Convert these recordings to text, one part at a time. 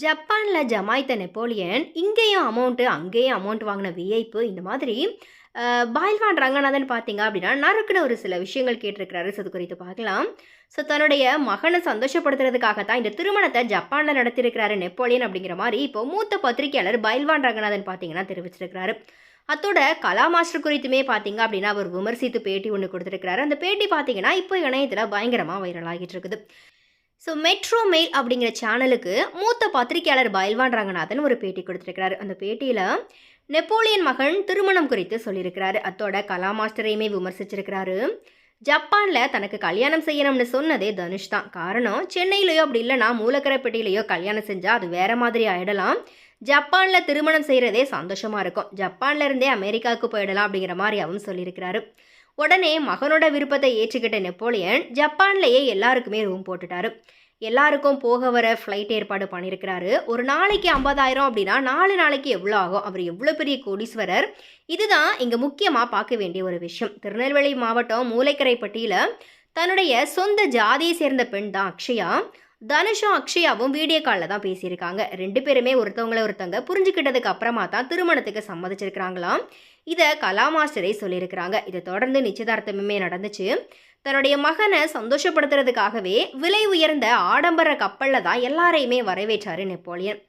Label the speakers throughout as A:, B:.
A: ஜப்பானில் ஜமாய்த்த நெப்போலியன் இங்கேயும் அமௌண்ட்டு அங்கேயும் அமௌண்ட் வாங்கின விஐப்பு இந்த மாதிரி அஹ், ரங்கநாதன் பார்த்தீங்க அப்படின்னா நறுக்குன்னு ஒரு சில விஷயங்கள் கேட்டிருக்கிறாரு. அது குறித்து பார்க்கலாம். ஸோ தன்னுடைய மகனை சந்தோஷப்படுத்துறதுக்காக தான் இந்த திருமணத்தை ஜப்பானில் நடத்தியிருக்கிறாரு நெப்போலியன் அப்படிங்கிற மாதிரி இப்போ மூத்த பத்திரிகையாளர் பயில்வான் ரங்கநாதன் பார்த்தீங்கன்னா தெரிவிச்சிருக்கிறாரு. அத்தோட கலா மாஸ்டர் குறித்துமே பார்த்தீங்க அப்படின்னா அவர் விமர்சித்து பேட்டி ஒன்று கொடுத்துருக்கிறாரு. அந்த பேட்டி பார்த்தீங்கன்னா இப்போ இணையத்தில் பயங்கரமாக வைரல் ஆகிட்டு இருக்குது. ஸோ மெட்ரோ மெயில் அப்படிங்கிற சேனலுக்கு மூத்த பத்திரிகையாளர் பைல்வான் ரங்கநாதன் ஒரு பேட்டி கொடுத்துருக்கிறாரு. அந்த பேட்டியில் நெப்போலியன் மகன் திருமணம் குறித்து சொல்லியிருக்கிறாரு. அத்தோட கலா மாஸ்டரையுமே விமர்சிச்சிருக்கிறாரு. ஜப்பானில் தனக்கு கல்யாணம் செய்யணும்னு சொன்னதே தனுஷ் தான். காரணம் சென்னையிலையோ அப்படி இல்லைனா மூலக்கரைப்பட்டியிலையோ கல்யாணம் செஞ்சால் அது வேற மாதிரி ஆயிடலாம். ஜப்பானில் திருமணம் செய்கிறதே சந்தோஷமாக இருக்கும். ஜப்பானில் இருந்தே அமெரிக்காவுக்கு போயிடலாம் அப்படிங்கிற மாதிரி அவன் சொல்லியிருக்கிறாரு. உடனே மகனோட விருப்பத்தை ஏற்றுக்கிட்ட நெப்போலியன் ஜப்பான்லேயே எல்லாருக்குமே ரூம் போட்டுட்டாரு. எல்லாருக்கும் போக வர ஃப்ளைட் ஏற்பாடு பண்ணியிருக்கிறாரு ஒரு நாளைக்கு ஐம்பதாயிரம் அப்படின்னா நாலு நாளைக்கு எவ்வளோ ஆகும்? அவர் எவ்வளோ பெரிய கோடீஸ்வரர்? இதுதான் இங்கே முக்கியமாக பார்க்க வேண்டிய ஒரு விஷயம். திருநெல்வேலி மாவட்டம் மூளைக்கரைப்பட்டியில் தன்னுடைய சொந்த ஜாதியை சேர்ந்த பெண் தான் அக்ஷயா. தனுஷும் அக்ஷயாவும் வீடியோ காலில் தான் பேசியிருக்காங்க. ரெண்டு பேருமே ஒருத்தவங்கள ஒருத்தவங்க புரிஞ்சுக்கிட்டதுக்கு அப்புறமா தான் திருமணத்துக்கு சம்மதிச்சிருக்கிறாங்களாம். இதை கலா மாஸ்டரே சொல்லியிருக்கிறாங்க. இதை தொடர்ந்து நிச்சயதார்த்தமுமே நடந்துச்சு. தன்னுடைய மகனை சந்தோஷப்படுத்துறதுக்காகவே விலை உயர்ந்த ஆடம்பர கப்பலில் தான் எல்லாரையுமே வரவேற்றாரு நெப்போலியன்.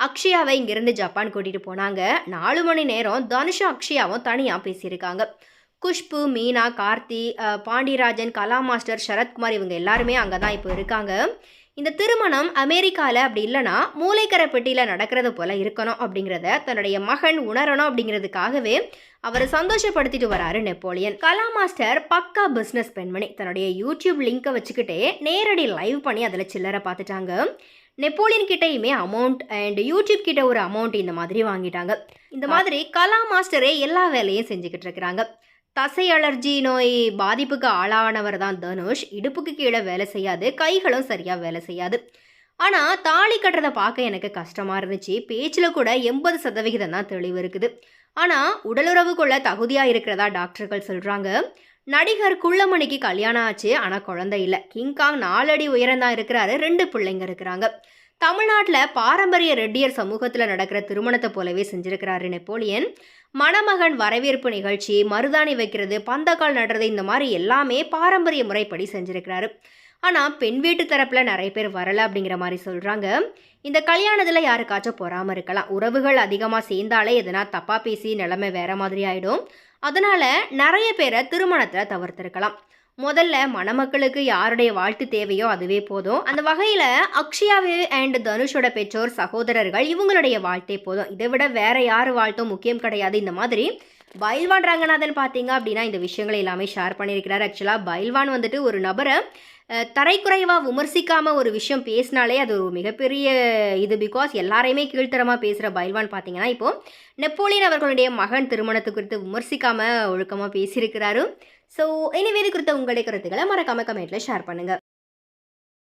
A: அக்ஷயாவை இங்கிருந்து ஜப்பான் கூட்டிகிட்டு போனாங்க. நாலு மணி நேரம் தனுஷும் அக்ஷயாவும் தனியாக பேசியிருக்காங்க. குஷ்பு மீனா கார்த்தி பாண்டியராஜன் கலா மாஸ்டர் சரத்குமார் இவங்க எல்லாருமே அங்கே தான் இப்போ இருக்காங்க. இந்த திருமணம் அமெரிக்காவில் அப்படி இல்லைன்னா மூளைக்கரை பெட்டியில் நடக்கிறது போல இருக்கணும் அப்படிங்கிறத தன்னுடைய மகன் உணரணும் அப்படிங்கிறதுக்காகவே அவரை சந்தோஷப்படுத்திட்டு வராரு நெப்போலியன். கலா மாஸ்டர் பக்கா பிஸ்னஸ் பெண்மணி. தன்னுடைய யூடியூப் லிங்கை வச்சுக்கிட்டே நேரடி லைவ் பண்ணி அதில் சில்லறை பார்த்துட்டாங்க. நெப்போலியன் கிட்டேயுமே அமௌண்ட் அண்ட் யூடியூப் கிட்ட ஒரு அமௌண்ட் இந்த மாதிரி வாங்கிட்டாங்க. இந்த மாதிரி கலா மாஸ்டரே எல்லா வேலையும் செஞ்சுக்கிட்டு இருக்கிறாங்க. தசை அலர்ஜி நோய் பாதிப்புக்கு ஆளானவர் தான் தனுஷ். இடுப்புக்கு கீழே வேலை செய்யாது கைகளும் சரியாக வேலை செய்யாது. ஆனால் தாலி கட்டுறதை பார்க்க எனக்கு கஷ்டமாக இருந்துச்சு. பேச்சில் கூட எண்பது சதவிகிதம் தான் தெளிவு இருக்குது. ஆனால் உடலுறவு கொள்ள தகுதியாக இருக்கிறதா டாக்டர்கள் சொல்கிறாங்க நடிகர் குள்ளமணிக்கு கல்யாணம் ஆச்சு ஆனால் குழந்தை இல்லை. கிங்காங் நாலடி உயரம் தான் இருக்கிறாரு ரெண்டு பிள்ளைங்க இருக்கிறாங்க. தமிழ்நாட்டில் பாரம்பரிய ரெட்டியர் சமூகத்தில் நடக்கிற திருமணத்தை போலவே செஞ்சிருக்கிறாரு நெப்போலியன். மணமகன் வரவேற்பு நிகழ்ச்சி மருதாணி வைக்கிறது பந்தக்கால் நடுறது இந்த மாதிரி எல்லாமே பாரம்பரிய முறைப்படி செஞ்சுருக்கிறாரு. ஆனால் பெண் வீட்டு தரப்பில் நிறைய பேர் வரலை அப்படிங்கிற மாதிரி சொல்கிறாங்க இந்த கல்யாணத்தில் யாருக்காச்சும் பொறாமல் இருக்கலாம். உறவுகள் அதிகமாக சேர்ந்தாலே எதனா தப்பாக பேசி நிலைமை வேறு மாதிரி ஆகிடும் அதனால் நிறைய பேரை திருமணத்தில் தவிர்த்திருக்கலாம். முதல்ல மணமக்களுக்கு யாருடைய வாழ்த்து தேவையோ அதுவே போதும். அந்த வகையில் அக்ஷயாவே அண்ட் தனுஷோட பெற்றோர் சகோதரர்கள் இவங்களுடைய வாழ்த்தே போதும். இதை விட வேற யார் வாழ்த்தும் முக்கியம் கிடையாது. இந்த மாதிரி பயில்வான் ரங்கநாதன் பார்த்தீங்க அப்படின்னா இந்த விஷயங்களை எல்லாமே ஷேர் பண்ணியிருக்கிறார். ஆக்சுவலாக பயில்வான் வந்துட்டு ஒரு நபரை தரைக்குறைவாக விமர்சிக்காமல் ஒரு விஷயம் பேசினாலே அது ஒரு மிகப்பெரிய இது. பிகாஸ் எல்லாரையுமே கீழ்த்தரமாக பேசுகிற பைல்வான் பார்த்தீங்கன்னா இப்போ நெப்போலியன் அவர்களுடைய மகன் திருமணத்து குறித்து விமர்சிக்காமல் ஒழுக்கமாக பேசியிருக்கிறாரு. ஸோ எனிவே குறித்த உங்களுடைய கருத்துக்களை மறக்காம கமெண்ட்டில் ஷேர் பண்ணுங்கள்